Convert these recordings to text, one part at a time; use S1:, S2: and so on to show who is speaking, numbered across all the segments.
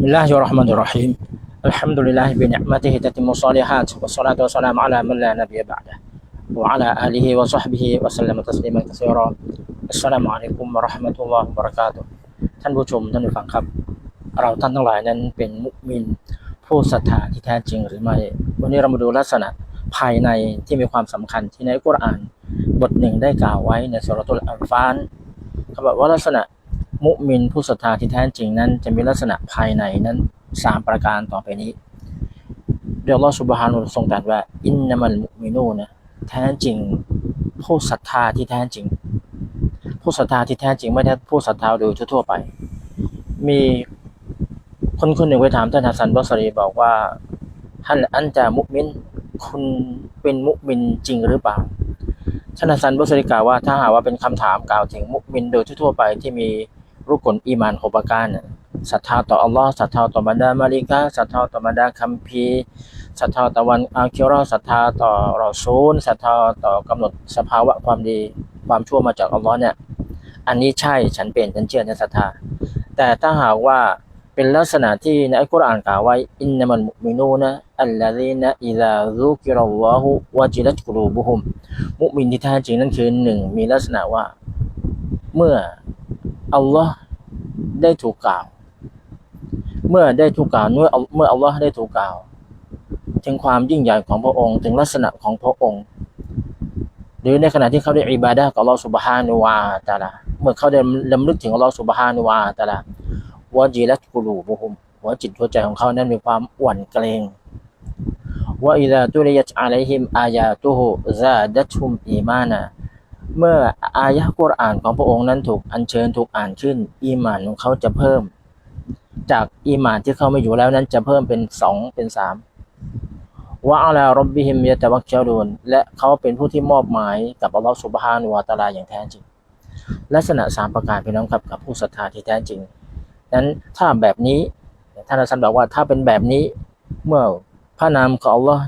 S1: بسم الله الرحمن الرحيم الحمد لله بنعمته تتم الصالحات والصلاة والسلام على من لا نبي بعده وعلى آله وصحبه وسلم تسليما كثيرا السلام عليكم ورحمة الله وبركاته ท่านผู้ชมท่านผู้ฟังครับ เราท่านทั้งหลายนั้นเป็นมุมินผู้ศรัทธาที่แท้จริงหรือไม่ วันนี้เรามาดูลักษณะภายในที่มีความสำคัญที่ในกุรอาน บทหนึ่งได้กล่าวไว้ในสุรตุลอัลฟานเขาบอกว่าลักษณะ มุมินผู้ศรัทธาที่แท้จริงนั้น จะมีลักษณะภายในนั้นสามประการต่อไปนี้เดี๋ยวอัลสุบฮานุทรงตรัสว่า อินนามัลมุมินูนะแท้จริง ผู้ศรัทธาที่แท้จริง ผู้ศรัทธาที่แท้จริงไม่ใช่ผู้ศรัทธาโดยทั่วไป มีคนคนหนึ่งไปถามท่านฮัสซันบัสรีบอกว่าฮัลอันจามุมินคุณเป็นมุมินจริงหรือเปล่าท่านฮัสซันบัสรีกล่าวว่าถ้าหากว่าเป็นคำถามกล่าวถึงมุมินโดยทั่วไปที่มี รุกลอีมานหกประการน่ะศรัทธาต่ออัลลอฮ์ศรัทธาต่อบรรดามาลิกาศรัทธาต่อบรรดาคัมภีร์ศรัทธาต่อวันอาคิราะห์ศรัทธาต่อรอซูลศรัทธาต่อกำหนดสภาวะความดีความชั่วมาจากอัลลอฮ์เนี่ยอันนี้ใช่ฉันเป็นฉันเชื่อฉันศรัทธา แต่ถ้าหากว่าเป็นลักษณะที่ในอัลกุรอานกล่าวไว้อินนามันมุมินูนะอัลลาฮีนะอิลาซุกิรัลลอฮุวะจิลัตกุลูบุฮุมมุมินที่แท้จริงนั่นคือหนึ่งมีลักษณะว่าเมื่ออัลลอฮ์ ได้ถูกกล่าว เมื่อได้ถูกกล่าวเมื่อเมื่ออัลลอฮ์ได้ถูกกล่าว ถึงความยิ่งใหญ่ของพระองค์ ถึงลักษณะของพระองค์ หรือในขณะที่เขาได้อิบาดะกับอัลลอฮ์สุบฮานุวาตาลาเมื่อเขาได้ลำลึกถึงอัลลอฮ์สุบฮานุวาตาลาวะจีลัตกุลูบุฮุมหัวจิตหัวใจของเขานั้นมีความหวั่นเกรงว่าอิดะตุลิยัตอะลัยฮิมอายาตุฮุซาดัตุมอีมานะ เมื่ออายะห์กุรอานของพระองค์นั้นถูกอัญเชิญถูกอ่านขึ้น อีหมานของเขาจะเพิ่ม จากอีหมานที่เขาไม่อยู่แล้วนั้นจะเพิ่มเป็นสองเป็นสามว่าอัลารับบิฮิมยะตะวักเจารูนและเขาเป็นผู้ที่มอบหมายกับอัลลอฮฺสุบฮานุวะตาลาอย่างแท้จริง ลักษณะสามประการพี่น้องครับกับผู้ศรัทธาที่แท้จริง นั้นถ้าแบบนี้ท่านอาจารย์บอกว่าถ้าเป็นแบบนี้เมื่อพระนามของอัลลอฮ์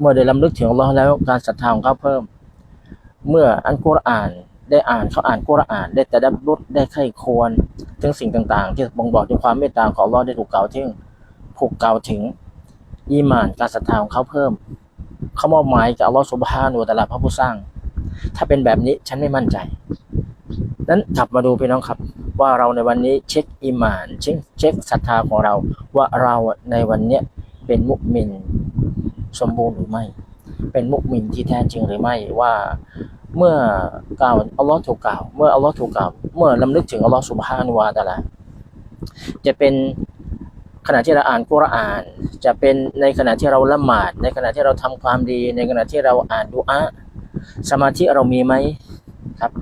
S1: เมื่อได้ลำลึกถึงอัลลอฮ์แล้วการศรัทธาของเขาเพิ่ม เมื่ออันกุรอานได้อ่านเขาอ่านกุรอาน ได้แต่ดับรุดได้ไข้ควรถึงสิ่งต่างๆ ที่บ่งบอกถึงความเมตตาของอัลลอฮ์ได้ถูกกล่าวถึงถูกกล่าวถึงอีมานการศรัทธาของเขาเพิ่ม เขามอบหมายกับอัลลอฮ์สุบฮานุตะอาลาพระผู้สร้าง ถ้าเป็นแบบนี้ฉันไม่มั่นใจ นั้นกลับมาดูพี่น้องครับ ว่าเราในวันนี้เช็คอิมานเช็คเช็คศรัทธาของเรา ว่าเราในวันเนี้ยเป็นมุมินสมบูรณ์หรือไม่ เป็นมุกมินที่แท้จริงหรือไม่ว่าเมื่อกล่าวอัลลอฮ์ถูกกล่าว เมื่ออัลลอฮ์ถูกกล่าวเมื่อลำลึกถึงอัลลอฮ์สุบฮานุวาตาลาจะเป็นขณะที่เราอ่านกุรอาน จะเป็นในขณะที่เราละหมาด ในขณะที่เราทำความดี ในขณะที่เราอ่านดุอาสมาธิเรามีไหมครับ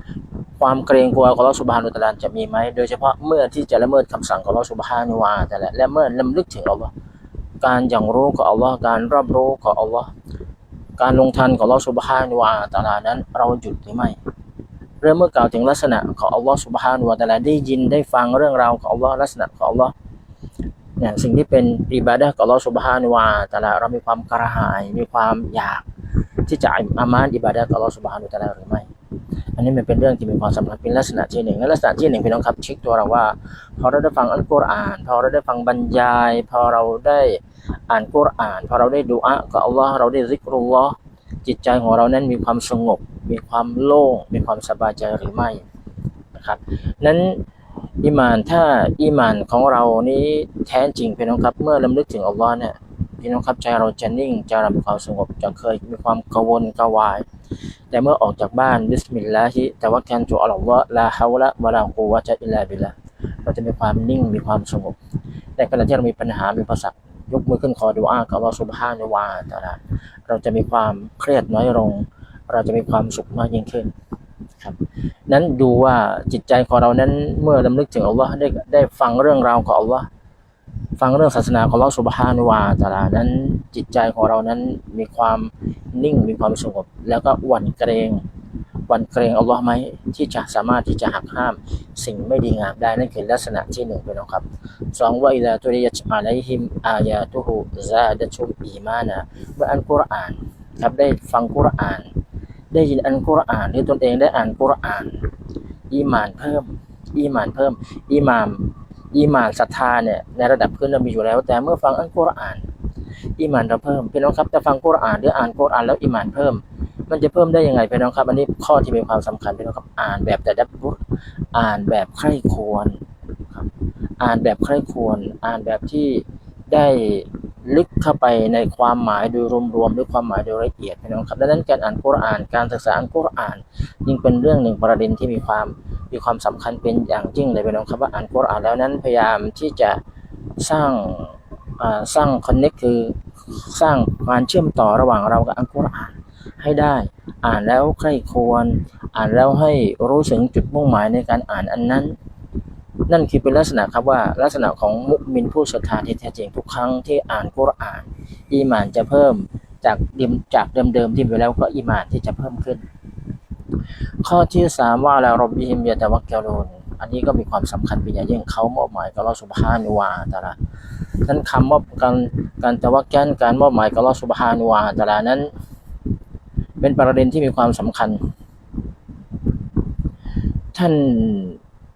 S1: ความเกรงกลัวของเราสุบฮานุตะลาจะมีไหมโดยเฉพาะเมื่อที่จะละเมิดคำสั่งของเราสุบฮานุวาแต่ละและเมื่อลำลึกถึงอัลลอฮ์การอย่างรู้ของอัลลอฮ์การรับรู้ของอัลลอฮ์ การลงทันของเราสุบฮานุวาตะลานั้น เราหยุดหรือไม่ เริ่มเมื่อกล่าวถึงลักษณะของอัลลอฮ์สุบฮานุวาตะลาได้ยินได้ฟังเรื่องราวของอัลลอฮ์ลักษณะของอัลลอฮ์เนี่ยสิ่งที่เป็นอิบาดะห์ของอัลลอฮ์สุบฮานุวาตะลาเรามีความกระหายมีความอยากที่จะอามานอิบาดะห์กับอัลลอฮฺสุบฮานุตะอาลาหรือไม่ อันนี้มันเป็นเรื่องที่มีความสำคัญเป็นลักษณะที่หนึ่งและลักษณะที่หนึ่งพี่น้องครับเช็คตัวเราว่า พอเราได้ฟังอัลกุรอาน พอเราได้ฟังบรรยาย พอเราได้ อ่านกุรอานพอเราได้ดูอะกับอัลลอฮ์เราได้ซิกรุลลอฮ์จิตใจของเรานั้นมีความสงบ มีความโล่ง มีความสบายใจหรือไม่นะครับนั้นอิมานถ้าอิมานของเรานี้แท้จริงพี่น้องครับ เมื่อลำลึกถึงอัลลอฮ์เนี่ยพี่น้องครับใจเราจะนิ่งใจเรามีความสงบจะเคยมีความกังวลกวาย แต่เมื่อออกจากบ้านบิสมิลลาฮิแต่ว่าแคนตุอัลลอฮ์ลาฮาวละวะลากูวะจะอิลลาบิลละเราจะมีความนิ่งมีความสงบในขณะที่เรามีปัญหามีประสัก ยกมือขึ้นขอดุอากับอัลลอฮ์ซุบฮานวะตาลาเราจะมีความเครียดน้อยลง เราจะมีความสุขมากยิ่งขึ้นครับนั้นดูว่าจิตใจของเรานั้นเมื่อลำลึกถึงอัลลอฮ์ได้ได้ฟังเรื่องราวของอัลลอฮ์ฟังเรื่องศาสนาของอัลลอฮฺสุบฮานุวาตาลานั้นจิตใจของเรานั้นมีความนิ่งมีความสงบแล้วก็หวั่นเกรง วันเกรงอัลลอฮ์ไหมที่จะสามารถที่จะหักห้ามสิ่งไม่ดีงามได้นั่นคือลักษณะที่หนึ่งเป็นองครับสองว่าอิลาตุริยัตอะลัยฮิมอายาตุฮุซาดะชุมอีมานะเมื่ออันกุรอานครับได้ฟังกุรอาน ได้ยินอันกุรอานหรือตนเองได้อ่านกุรอานอีมานเพิ่มอีมานเพิ่มอีมามอีมานศรัทธาเนี่ยในระดับพื้นเรามีอยู่แล้ว แต่เมื่อฟังอัลกุรอานอีมานเราเพิ่มพี่น้องครับแต่ฟังกุรอานหรืออ่านกุรอานแล้วอีมานเพิ่ม มันจะเพิ่มได้ยังไงพี่น้องครับ อันนี้ข้อที่มีความสำคัญพี่น้องครับ อ่านแบบแต่ดับบุรอ่านแบบใคร่ควรครับ อ่านแบบใคร่ควร อ่านแบบที่ได้ลึกเข้าไปในความหมายโดยรวมๆหรือความหมายโดยละเอียดพี่น้องครับดังนั้นการอ่านกุรอาน การศึกษาอัลกุรอานยิ่งเป็นเรื่องหนึ่งประเด็นที่มีความมีความสำคัญเป็นอย่างยิ่งเลยพี่น้องครับว่าอ่านกุรอานแล้วนั้นพยายามที่จะสร้างสร้างคอนเน็กคือสร้างการเชื่อมต่อระหว่างเรากับอัลกุรอาน ให้ได้ อ่านแล้วใคร่ควร อ่านแล้วให้รู้ถึงจุดมุ่งหมายในการอ่านอันนั้น นั่นคือเป็นลักษณะครับว่าลักษณะของมุมินผู้ศรัทธาที่แท้จริงทุกครั้งที่อ่านกุรอาน อีหมานจะเพิ่มจากเดิมจากเดิมๆที่มีแล้วก็อีหมานที่จะเพิ่มขึ้น ข้อที่สามว่าล้วรบบิฮิมยะตะวักกลูนอันนี้ก็มีความสำคัญเป็นอย่างยิ่งเขามอบหมายกับเราสุบฮานุวาตะละนั้นคำว่าการการตะวักกันการมอบหมายกับเราสุบฮานุวาตะละนั้น เป็นประเด็นที่มีความสำคัญ ท่าน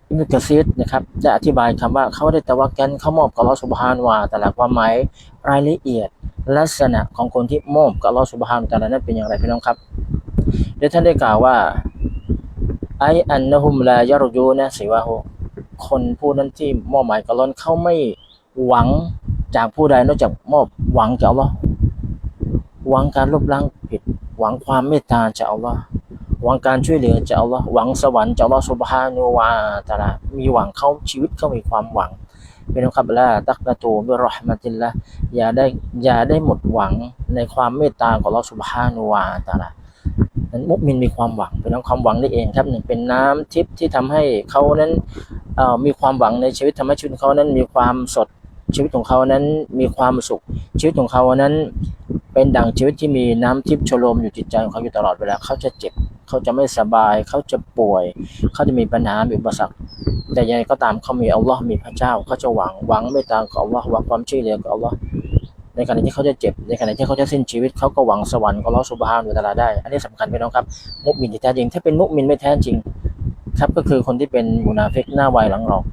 S1: อิมุกซีดนะครับได้อธิบายคำว่าเขาได้ตะวักกันเขามอบกับลลอสุบฮานวาแต่ละความหมายรายละเอียดลักษณะของคนที่มอบกับลลอสุบฮานแต่ละนั้นเป็นอย่างไรพี่น้องครับเดี๋ยวท่านได้กล่าวว่าไออันนะฮุมลายารยูนะสิวะฮูคนผู้นั้นที่มอบหมายกับลลอฮฺเขาไม่หวังจากผู้ใดนอกจากมอบหวังจากอัลลอฮฺหวังการลบล้างผิด หวังความเมตตาจากอัลลอฮ์หวังการช่วยเหลือจากอัลลอฮ์หวังสวรรค์จากอัลลอฮ์สุบฮานุวาตาลามีหวังเขาชีวิตเขามีความหวังเป็นครับละตักกะตูบิรอห์มะติลละอย่าได้อย่าได้หมดหวังในความเมตตาของอัลลอฮ์สุบฮานุวาตาลานั้นมุมินมีความหวังเป็นความหวังได้เองครับหนึ่งเป็นน้ำทิพย์ที่ทำให้เขานั้นมีความหวังในชีวิตทำให้ชีวิตเขานั้นมีความสด ชีวิตของเขานั้นมีความสุข ชีวิตของเขานั้น เป็นดั่งชีวิตที่มีน้ำทิพย์โชโลมอยู่จิตใจของเขาอยู่ตลอดเวลาเขาจะเจ็บเขาจะไม่สบาย เขาจะป่วย เขาจะมีปัญหามีอุปสรรคแต่ยังไงก็ตามเขามีอัลลอฮ์มีพระเจ้าเขาจะหวังหวังเมตตาของอัลลอฮ์หวังความช่วยเหลือของอัลลอฮ์ในขณะที่เขาจะเจ็บ ในขณะที่เขาจะสิ้นชีวิตเขาก็หวังสวรรค์ของอัลลอฮ์สุบฮานุตะอาลาได้ อันนี้สำคัญพี่น้องครับ มุมินที่แท้จริง ถ้าเป็นมุมินไม่แท้จริง ครับก็คือคนที่เป็นมุนาฟิกหน้าไวหลังหลอก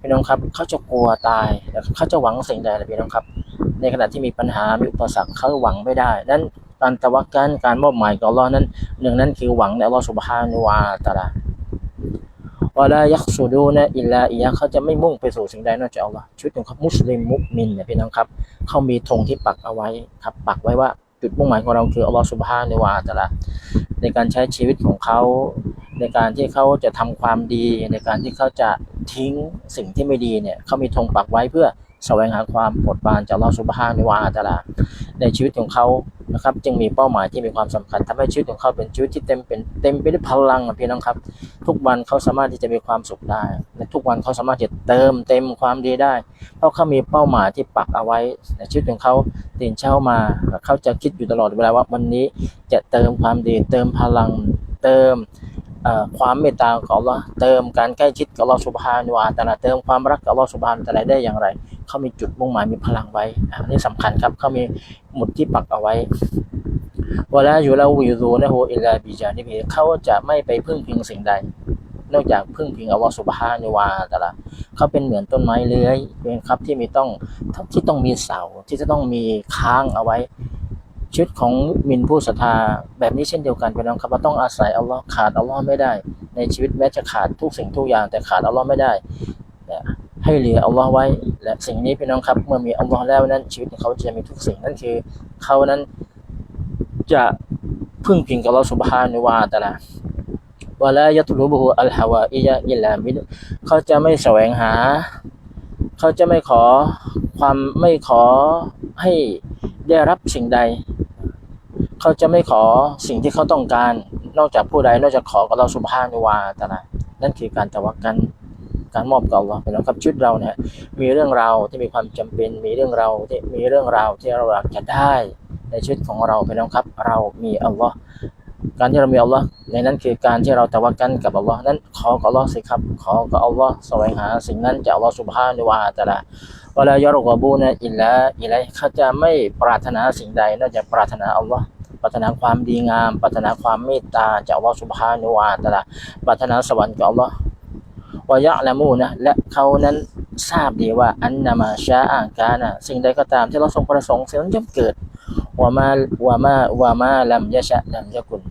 S1: พี่น้องครับเขาจะกลัวตายเขาจะหวังสิ่งใดล่ะพี่น้องครับ ในขณะที่มีปัญหามีอุปสรรคเขาหวังไม่ได้นั้นการตะวักกันการมอบหมายกับอัลลอนั้นหนึ่งนั้นคือหวังในอัลลอฮ์สุบฮานุวาตาลาวะลายักษูดูนะอิลลาอิยาเขาจะไม่มุ่งไปสู่สิ่งใดนอกจากอัลลอฮ์ชุดของเขามุสลิมมุกมินเนี่ยพี่น้องครับเขามีธงที่ปักเอาไว้ครับปักไว้ว่าจุดมุ่งหมายของเราคืออัลลอฮ์สุบฮานุวาตาลาในการใช้ชีวิตของเขา ในการที่เขาจะทำความดี ในการที่เขาจะทิ้งสิ่งที่ไม่ดีเนี่ยเขามีธงปักไว้เพื่อแสวงหาความโปรดปรานจากเราสุบฮานวาตาลาในชีวิตของเขานะครับจึงมีเป้าหมายที่มีความสำคัญ ทำให้ชีวิตของเขาเป็นชีวิตที่เต็มเป็นเต็มไปด้วยพลังพี่น้องครับ ทุกวันเขาสามารถที่จะมีความสุขได้ในทุกวันเขาสามารถจะเติมเต็มความดีได้ เพราะเขามีเป้าหมายที่ปักเอาไว้ ในชีวิตของเขาตื่นเช้ามาเขาจะคิดอยู่ตลอดเวลาว่าวันนี้จะเติมความดี เติมพลัง เติม ความเมตตาของเราเติมการใกล้ชิดกับเราสุภานุวาตาลาเติมความรักกับเราสุภานุตาลาได้อย่างไร เขามีจุดมุ่งหมายมีพลังไว้อันนี้สำคัญครับเขามีหมุดที่ปักเอาไว้วลาอยู่เราวิรูนะโฮอิลลาบิจานิบิเขาจะไม่ไปพึ่งพิงสิ่งใด นอกจากพึ่งพิงอัลลอฮฺสุบฮานุวาตะละเขาเป็นเหมือนต้นไม้เลื้อยเป็นครับที่มีต้องที่ต้องมีเสาที่จะต้องมีค้างเอาไว้ ชีวิตของมินผู้ศรัทธาแบบนี้เช่นเดียวกันเป็นน้องครับว่าต้องอาศัยอัลลอฮ์ขาดอัลลอฮ์ไม่ได้ ในชีวิตแม้จะขาดทุกสิ่งทุกอย่าง แต่ขาดอัลลอฮ์ไม่ได้ให้เหลืออัลลอฮ์ไว้ และสิ่งนี้พี่น้องครับ เมื่อมีอัลลอฮ์แล้วนั้น ชีวิตของเขาจะมีทุกสิ่งนั่นคือ เขานั้นจะพึ่งพิงกับอัลลอฮ์สุบฮานุวาตะละวะลายะตุลุบุฮุอัลฮาวาอิยะอิลามินเขาจะไม่แสวงหา เขาจะไม่ขอความไม่ขอให้ได้รับสิ่งใด เขาจะไม่ขอสิ่งที่เขาต้องการ นอกจากผู้ใดนอกจากขอกับเราสุบฮานุวาตะละนั่นคือการตะวักกันการมอบกับเราเป็นแล้วครับชีวิตเราเนี่ยมีเรื่องราวที่มีความจำเป็น มีเรื่องราวที่มีเรื่องราวที่เราอยากจะได้ในชีวิตของเราเป็นแล้วครับ เรามีอัลลอฮ์การที่เรามีอัลลอฮ์ในนั้นคือการที่เราตะวักกันกับอัลลอฮ์นั้นขอกับอัลลอฮ์สิครับ ขอกับอัลลอฮ์แสวงหาสิ่งนั้นจากอัลลอฮ์สุบฮานุวาตะละวลายรกบูนะอิลลาอิไลเขาจะไม่ปรารถนาสิ่งใดนอกจากปรารถนาอัลลอฮ์ ปรารถนาความดีงาม ปรารถนาความเมตตาจากอัลลอฮ์สุบฮานุวาตละปรารถนาสวรรค์กับอัลลอฮ์วายะละมูนะและเขานั้นทราบดีว่าอันนามาชาอากานะสิ่งใดก็ตามที่เราทรงประสงค์สิ่งนั้นย่อมเกิดวามาวามาวามาลัมยะชะลัมยะกุล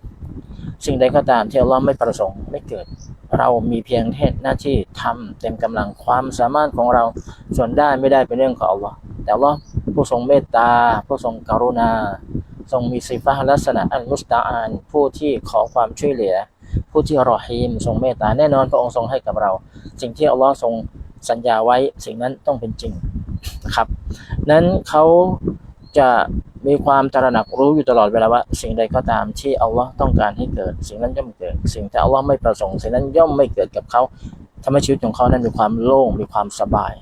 S1: สิ่งใดก็ตามที่เราไม่ประสงค์ไม่เกิด เรามีเพียงแค่หน้าที่ทำเต็มกำลังความสามารถของเราส่วนได้ไม่ได้เป็นเรื่องของอัลลอฮ์แต่อัลลอฮ์ผู้ทรงเมตตาผู้ทรงกรุณา ทรงมีสิฟะลักษณะอันมุสตาอาน ผู้ที่ขอความช่วยเหลือ ผู้ที่รอฮีมทรงเมตตาแน่นอนพระองค์ทรงให้กับเรา สิ่งที่อัลลอฮ์ทรงสัญญาไว้สิ่งนั้นต้องเป็นจริงนะครับ นั้นเขาจะมีความตระหนักรู้อยู่ตลอดเวลาว่า สิ่งใดก็ตามที่อัลลอฮ์ต้องการให้เกิด สิ่งนั้นย่อมเกิด สิ่งที่อัลลอฮ์ไม่ประสงค์ สิ่งนั้นย่อมไม่เกิดกับเขาทำให้ชีวิตของเขานั้นมีความโล่งมีความสบาย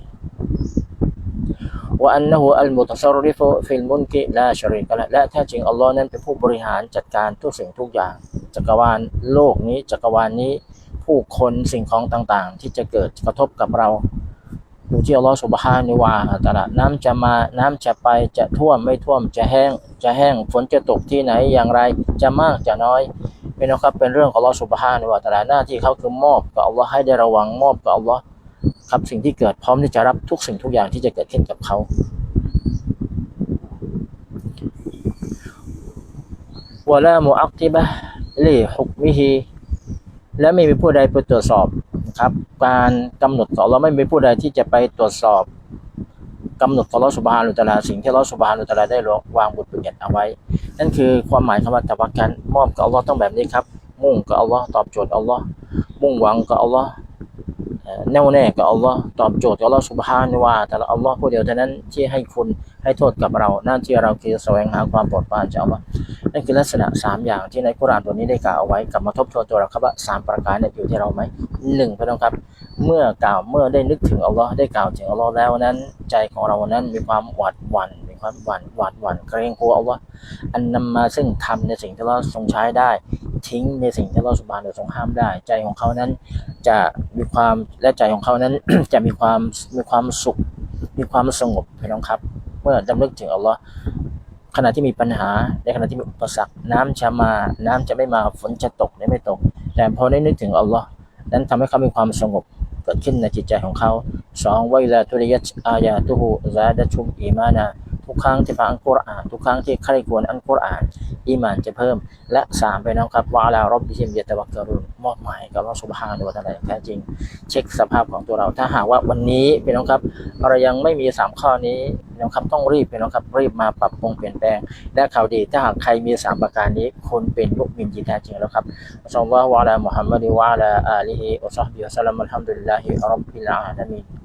S1: ว่าอันนะฮูอัลมุตซัรริฟุฟิลมุนกิลาชริกะละและแท้จริงอัลลอฮ์นั้นเป็นผู้บริหารจัดการทุกสิ่งทุกอย่าง จักรวาลโลกนี้จักรวาลนี้ผู้คนสิ่งของต่างๆ ที่จะเกิดกระทบกับเราอยู่ที่อัลลอฮ์สุบฮานิวาตะละน้ำจะมาน้ำจะไปจะท่วมไม่ท่วมจะแห้ง จะแห้งฝนจะตกที่ไหนอย่างไรจะมากจะน้อยเป็นนะครับเป็นเรื่องของอัลลอฮ์สุบฮานิวาตะละหน้าที่เขาคือมอบกับอัลลอฮ์ให้ได้ระวังมอบกับอัลลอฮ์ รับ สิ่งที่เกิดพร้อมที่จะรับทุกสิ่งทุกอย่างที่จะเกิดขึ้นกับเขาวะลามุอักติบะลิฮุกมิฮิและไม่มีผู้ใดไปตรวจสอบนะครับการกำหนดขอเราไม่มีผู้ใดที่จะไปตรวจสอบกำหนดขอรสุบฮานุตลาสิ่งที่รสุบฮานุตลาได้วางบทบัญญัติเอาไว้ นั่นคือความหมายคำว่าตะวักกันมอบกับอัลลอฮ์ต้องแบบนี้ครับมุ่งกับอัลลอฮ์ตอบโจทย์อัลลอฮ์มุ่งหวังกับอัลลอฮ์ แน่วแน่กับอัลลอฮ์ตอบโจทย์กับอัลลอฮ์สุบฮานุวาแต่ละอัลลอฮ์ผู้เดียวเท่านั้นที่ให้คุณให้โทษกับเราหน้าที่เราคือแสวงหาความโปรดปรานจากอัลลอฮ์นั่นคือลักษณะสามอย่างที่ในกุรอานตัวนี้ได้กล่าวเอาไว้กลับมาทบทวนตัวเราครับว่าสามประการเนี่ยอยู่ที่เราไหมหนึ่งพี่น้องครับ เมื่อกล่าวเมื่อได้นึกถึงอัลลอฮ์ได้กล่าวถึงอัลลอฮ์แล้วนั้น ใจของเรานั้นมีความหวาดหวั่น ความหวั่นหวาดหวั่นเกรงกลัวอัลลอฮ์อันนำมาซึ่งทำในสิ่งที่เราทรงใช้ได้ ทิ้งในสิ่งที่เราสุบานหรือทรงห้ามได้ ใจของเขานั้น จะมีความและใจของเขานั้น จะมีความมีความสุข มีความสงบพี่น้องครับ เมื่อดำลึกถึงอัลลอฮ์ขณะที่มีปัญหาในขณะที่มีอุปสรรคน้ำจะมา น้ำจะไม่มาฝนจะตกหรือไม่ตก แต่พอได้นึกถึงอัลลอฮ์นั้นทำให้เขามีความสงบเกิดขึ้นในจิตใจของเขาสองไวลาตุริยัตอายาตุฮูซาดะชุมอีมานะ ทุกครั้งที่ฟังอัลกุรอานทุกครั้งที่ใครควรอัลกุรอานอีมานจะเพิ่ม และสามไปน้องครับวะอาลารบบิฮิมยะตะวักกะรุนมอบหมายกับอัลลอฮ์ซุบฮานะฮูวะตะอาลาอย่างแท้จริง เช็คสภาพของตัวเรา ถ้าหากว่าวันนี้พี่น้องครับเรายังไม่มีสามข้อนี้พี่น้องครับต้องรีบพี่น้องครับรีบมาปรับปรุงเปลี่ยนแปลงและข่าวดี ถ้าหากใครมีสามประการนี้คุณเป็นมุมินที่แท้จริงแล้วครับอัสลอฮฺวะลามุฮัมมัดวะลาอาลีฮิวะซอฮบิวะสัลลัมอัลฮัมดุลิลลาฮิรับบิลอาลามีน